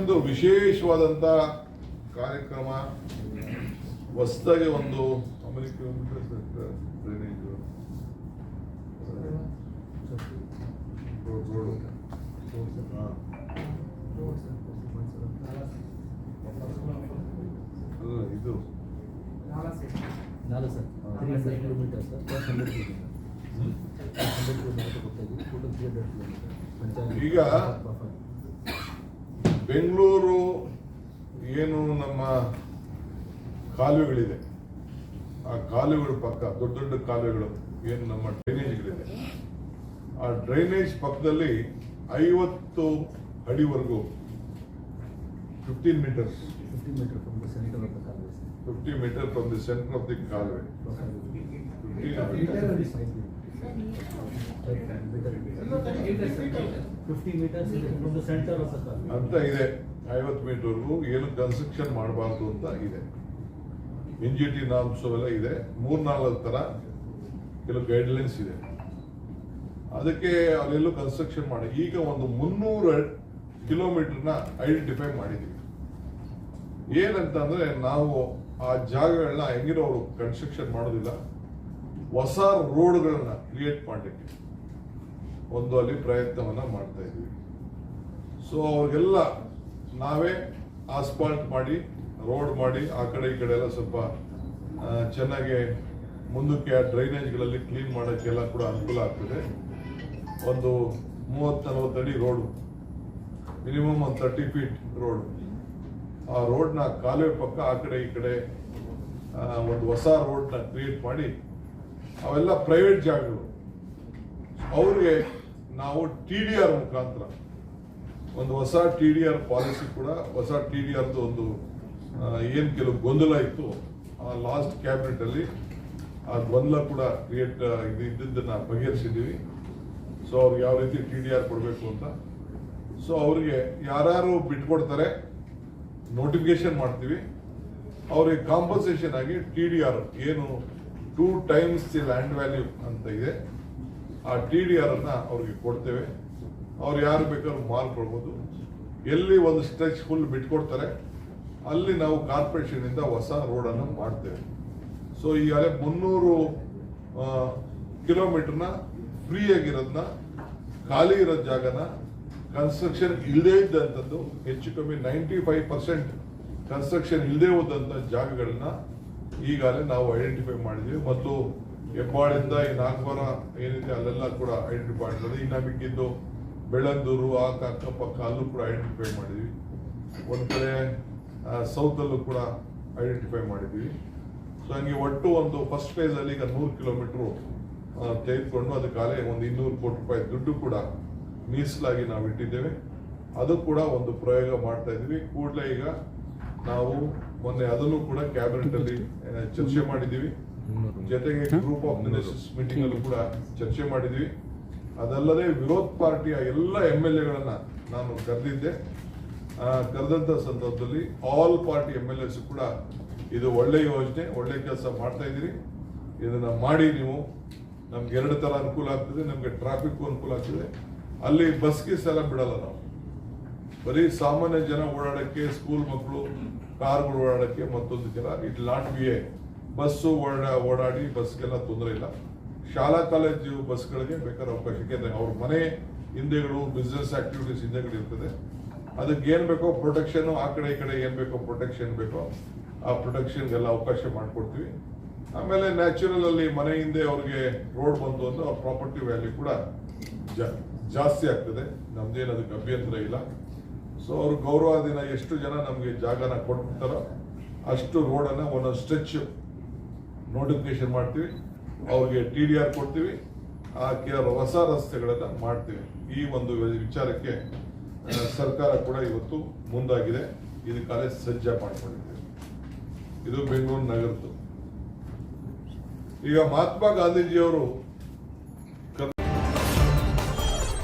ಇನ್ನೊಂದು ವಿಶೇಷವಾದಂತ ಕಾರ್ಯಕ್ರಮ ಹೊಸದಾಗಿ ಒಂದು ಡ್ರೈನೇಜ್ ರೋಡ್ ಅಲ್ಲ ಇದು. ನಾಲ್ಕು sir. Three hundred kilometre sir. Plus hundred kilometre. Hundred kilometre ಗೊತ್ತಾಗಿ total three hundred kilometre panchayat ಈಗ ಬೆಂಗಳೂರು ಏನು ನಮ್ಮ ಕಾಲುವೆಗಳಿದೆ. ಆ ಕಾಲುವೆಗಳ ಪಕ್ಕ ದೊಡ್ಡ ದೊಡ್ಡ ಕಾಲುವೆಗಳು ಏನು ನಮ್ಮ ಡ್ರೈನೇಜ್ಗಳಿದೆ. ಆ ಡ್ರೈನೇಜ್ ಪಕ್ಕದಲ್ಲಿ ಐವತ್ತು ಅಡಿವರೆಗೂ fifteen metres. Fifty metre from the centre of the ಕಾಲುವೆ. Fifty fifty metres from the centre of ಅಂತ ಇದೆ. ಐವತ್ತು ಮೀಟರ್ವರೆಗೂ ಏನು ಕನ್ಸ್ಟ್ರಕ್ಷನ್ ಮಾಡಬಾರ್ದು ಅಂತ ಇದೆ. ಎನ್ ಜಿ ಟಿ ನಾಮ್ಸ್ ಅವೆಲ್ಲ ಇದೆ. ಮೂರ್ನಾಲ್ಕು ಥರ ಕೆಲವು ಗೈಡ್ಲೈನ್ಸ್ ಇದೆ. ಅದಕ್ಕೆ ಅಲ್ಲೆಲ್ಲೂ ಕನ್ಸ್ಟ್ರಕ್ಷನ್ ಮಾಡಿ. ಈಗ ಒಂದು ಮುನ್ನೂರು ಕಿಲೋಮೀಟರ್ನ ಐಡೆಂಟಿಫೈ ಮಾಡಿದ್ದೀವಿ. ಏನಂತ ಅಂದರೆ ನಾವು ಆ ಜಾಗಗಳನ್ನ ಹೆಂಗಿರೋ ಅವರು ಕನ್ಸ್ಟ್ರಕ್ಷನ್ ಮಾಡೋದಿಲ್ಲ. ಹೊಸ ರೋಡ್ಗಳನ್ನ ಕ್ರಿಯೇಟ್ ಮಾಡಲಿಕ್ಕೆ. ಒಂದು ಅಲ್ಲಿ ಪ್ರಯತ್ನವನ್ನ ಮಾಡ್ತಾ ಇದ್ವಿ. ಸೊ ಅವ್ರಿಗೆಲ್ಲ ನಾವೇ ಆಸ್ಪಾಲ್ಟ್ ಮಾಡಿ ರೋಡ್ ಮಾಡಿ, ಆ ಕಡೆ ಈ ಕಡೆ ಎಲ್ಲ ಸ್ವಲ್ಪ ಚೆನ್ನಾಗಿ ಮುಂದಕ್ಕೆ ಆ ಡ್ರೈನೇಜ್ಗಳಲ್ಲಿ ಕ್ಲೀನ್ ಮಾಡೋಕ್ಕೆಲ್ಲ ಕೂಡ ಅನುಕೂಲ ಆಗ್ತದೆ. ಒಂದು ಮೂವತ್ತು ನಲವತ್ತು ಅಡಿ ರೋಡು ಮಿನಿಮಮ್ ಒಂದು ತರ್ಟಿ ಫೀಟ್ ರೋಡ್ ಆ ರೋಡ್ನ ಕಾಲುವೆ ಪಕ್ಕ, ಆ ಕಡೆ ಈ ಕಡೆ ಒಂದು ಹೊಸ ರೋಡ್ನ ಕ್ರಿಯೇಟ್ ಮಾಡಿ, ಅವೆಲ್ಲ ಪ್ರೈವೇಟ್ ಜಾಗಗಳು. ಅವ್ರಿಗೆ ನಾವು ಟಿ ಡಿ ಆರ್ ಮುಖಾಂತರ. ಒಂದು ಹೊಸ ಟಿ ಡಿ ಆರ್ ಪಾಲಿಸಿ ಕೂಡ, ಹೊಸ ಟಿ ಡಿ ಆರ್ದು ಒಂದು ಏನು ಕೆಲವು ಗೊಂದಲ ಇತ್ತು, ಆ ಲಾಸ್ಟ್ ಕ್ಯಾಬಿನೆಟ್ ಅಲ್ಲಿ ಆ ಗೊಂದಲ ಕೂಡ ಕ್ರಿಯೇಟ್ ಇದು ಇದ್ದದ್ದನ್ನ ಬಗೆಹರಿಸಿದ್ದೀವಿ. ಸೊ ಅವ್ರಿಗೆ ಯಾವ ರೀತಿ ಟಿ ಡಿ ಆರ್ ಕೊಡಬೇಕು ಅಂತ. ಸೊ, ಅವರಿಗೆ ಯಾರ್ಯಾರು ಬಿಟ್ಕೊಡ್ತಾರೆ ನೋಟಿಫಿಕೇಶನ್ ಮಾಡ್ತೀವಿ. ಅವರಿಗೆ ಕಾಂಪನ್ಸೇಷನ್ ಆಗಿ ಟಿ ಡಿ ಆರ್, ಏನು two times the land value ಅಂತ ಇದೆ. ಆ ಟಿ ಡಿ ಆರ್ ಅನ್ನ ಅವ್ರಿಗೆ ಕೊಡ್ತೇವೆ. ಅವ್ರು ಯಾರು ಬೇಕಾದ್ರೂ ಮಾಲ್ ಕೊಡ್ಬೋದು. ಎಲ್ಲಿ ಒಂದು ಸ್ಟ್ರೆಚ್ ಫುಲ್ ಬಿಟ್ಕೊಡ್ತಾರೆ, ಅಲ್ಲಿ ನಾವು ಕಾರ್ಪೊರೇಷನ್ ಇಂದ ಹೊಸ ರೋಡನ್ನು ಮಾಡ್ತೇವೆ. ಸೊ ಈಗಾಗಲೇ ಮುನ್ನೂರು ಕಿಲೋಮೀಟರ್ನ ಫ್ರೀ ಆಗಿರೋದನ್ನ ಖಾಲಿ ಇರೋ ಜಾಗನ ಕನ್ಸ್ಟ್ರಕ್ಷನ್ ಇಲ್ಲದೇ ಇದ್ದಂಥದ್ದು, ಹೆಚ್ಚು ಕಮ್ಮಿ ನೈಂಟಿ ಫೈವ್ ಪರ್ಸೆಂಟ್ ಕನ್ಸ್ಟ್ರಕ್ಷನ್ ಇಲ್ಲದೆ ಹೋದಂಥ ಜಾಗಗಳನ್ನ ಈಗಾಗಲೇ ನಾವು ಐಡೆಂಟಿಫೈ ಮಾಡಿದ್ದೀವಿ ಮತ್ತು ಹೆಬ್ಬಾಳಿಂದ ಈ ನಾಲ್ಕು ಏನಿದೆ ಅಲ್ಲೆಲ್ಲ ಕೂಡ ಐಡೆಂಟಿಫೈ ಮಾಡಿರೋದು ಇನ್ನು ಮಿಕ್ಕಿದ್ದು ಬೆಳ್ಳಂದೂರು ಆ ಅಕ್ಕಪಕ್ಕ ಅಲ್ಲೂ ಕೂಡ ಐಡೆಂಟಿಫೈ ಮಾಡಿದ್ವಿ. ಒಂದು ಕಡೆ ಸೌತಲ್ಲೂ ಕೂಡ ಐಡೆಂಟಿಫೈ ಮಾಡಿದ್ವಿ. ಸೊ ಹಂಗೆ ಒಟ್ಟು ಒಂದು ಫಸ್ಟ್ ಫೇಸ್ ಅಲ್ಲಿ ಈಗ ನೂರು ಕಿಲೋಮೀಟ್ರು ತೆಗೆದುಕೊಂಡು ಅದಕ್ಕಾಗಲೇ ಒಂದು ಇನ್ನೂರು ಕೋಟಿ ರೂಪಾಯಿ ದುಡ್ಡು ಕೂಡ ಮೀಸಲಾಗಿ ನಾವು ಇಟ್ಟಿದ್ದೇವೆ. ಅದು ಕೂಡ ಒಂದು ಪ್ರಯೋಗ ಮಾಡ್ತಾ ಇದ್ವಿ. ಕೂಡಲೇ ಈಗ ನಾವು ಮೊನ್ನೆ ಅದನ್ನು ಕೂಡ ಕ್ಯಾಬಿನೆಟ್ ಅಲ್ಲಿ ಚರ್ಚೆ ಮಾಡಿದ್ದೀವಿ. ಜೊತೆಗೆ ಗ್ರೂಪ್ ಆಫ್ ಮಿನಿಸ್ಟರ್ಸ್ ಮೀಟಿಂಗ್ ಅಲ್ಲೂ ಕೂಡ ಚರ್ಚೆ ಮಾಡಿದ್ವಿ. ಅದಲ್ಲದೆ ವಿರೋಧ ಪಾರ್ಟಿಯ ಎಲ್ಲ ಎಂ ಎಲ್ ಎಗಳನ್ನ ನಾನು ಕರೆದಿದ್ದೆ. ಕರೆದಂತ ಸಂದರ್ಭದಲ್ಲಿ all party M L S ಕೂಡ ಇದು ಒಳ್ಳೆ ಯೋಜನೆ ಒಳ್ಳೆ ಕೆಲಸ ಮಾಡ್ತಾ ಇದ್ದೀರಿ. ಇದನ್ನ ಮಾಡಿ ನೀವು. ನಮ್ಗೆ ಎರಡು ತರ ಅನುಕೂಲ ಆಗ್ತದೆ ನಮ್ಗೆ ಟ್ರಾಫಿಕ್ ಅನುಕೂಲ ಆಗ್ತದೆ. ಅಲ್ಲಿ ಬಸ್ ಗೀಸ್ ಎಲ್ಲ ಬಿಡಲ್ಲ ನಾವು. ಬರೀ ಸಾಮಾನ್ಯ ಜನ ಓಡಾಡಕ್ಕೆ ಸ್ಕೂಲ್ ಮಕ್ಕಳು ಕಾರ್ಗಳು ಓಡಾಡಕ್ಕೆ ಮತ್ತೊಂದು ಜನ. It not be a bus ಓಡಾ, ಓಡಾಡಿ ಬಸ್ಗೆಲ್ಲ ತೊಂದರೆ ಇಲ್ಲ. ಶಾಲಾ ಕಾಲೇಜು ಬಸ್ಗಳಿಗೆ ಬೇಕಾದ್ರೆ ಅವಕಾಶ ಯಾಕೆಂದ್ರೆ ಅವ್ರ ಮನೆ ಹಿಂದೆಗಳು ಬಿಸ್ನೆಸ್ ಆಕ್ಟಿವಿಟೀಸ್ ಹಿಂದೆಗಳು ಇರ್ತದೆ. ಅದಕ್ಕೆ ಏನ್ ಬೇಕೋ ಪ್ರೊಟೆಕ್ಷನ್ ಆ ಕಡೆ ಈ ಕಡೆ ಏನು ಬೇಕೋ ಪ್ರೊಟೆಕ್ಷನ್ ಬೇಕೋ ಆ ಪ್ರೊಟೆಕ್ಷನ್ಗೆಲ್ಲ ಅವಕಾಶ ಮಾಡಿಕೊಡ್ತೀವಿ. ಆಮೇಲೆ ನ್ಯಾಚುರಲ್ ಅಲ್ಲಿ ಮನೆ ಹಿಂದೆ ಅವ್ರಿಗೆ ರೋಡ್ ಬಂತು ಅಂದ್ರೆ ಅವ್ರ ಪ್ರಾಪರ್ಟಿ ವ್ಯಾಲ್ಯೂ ಕೂಡ ಜಾಸ್ತಿ ಆಗ್ತದೆ. ನಮ್ದೇನು ಅದಕ್ಕೆ ಅಭ್ಯಂತರ ಇಲ್ಲ. ಸೊ ಅವ್ರ ಗೌರವ ದಿನ ಎಷ್ಟು ಜನ ನಮಗೆ ಜಾಗನ ಕೊಡ್ತಾರೋ ಅಷ್ಟು ರೋಡನ್ನು ಒಂದೊಂದು ಸ್ಟ್ರೆಚ್ ನೋಟಿಫಿಕೇಶನ್ ಮಾಡ್ತೀವಿ, ಅವ್ರಿಗೆ ಟಿ ಡಿ ಆರ್ ಕೊಡ್ತೀವಿ, ಆ ಕೆಲವು ಹೊಸ ರಸ್ತೆಗಳನ್ನು ಮಾಡ್ತೀವಿ. ಈ ಒಂದು ವಿಚಾರಕ್ಕೆ ಸರ್ಕಾರ ಕೂಡ ಇವತ್ತು ಮುಂದಾಗಿದೆ. ಇದಕ್ಕಾಗಲೇ ಸಜ್ಜ ಮಾಡ್ಕೊಂಡಿದ್ದೀವಿ. ಇದು ಬೆಂಗಳೂರು ನಗರದ್ದು. ಈಗ ಮಹಾತ್ಮ ಗಾಂಧೀಜಿಯವರು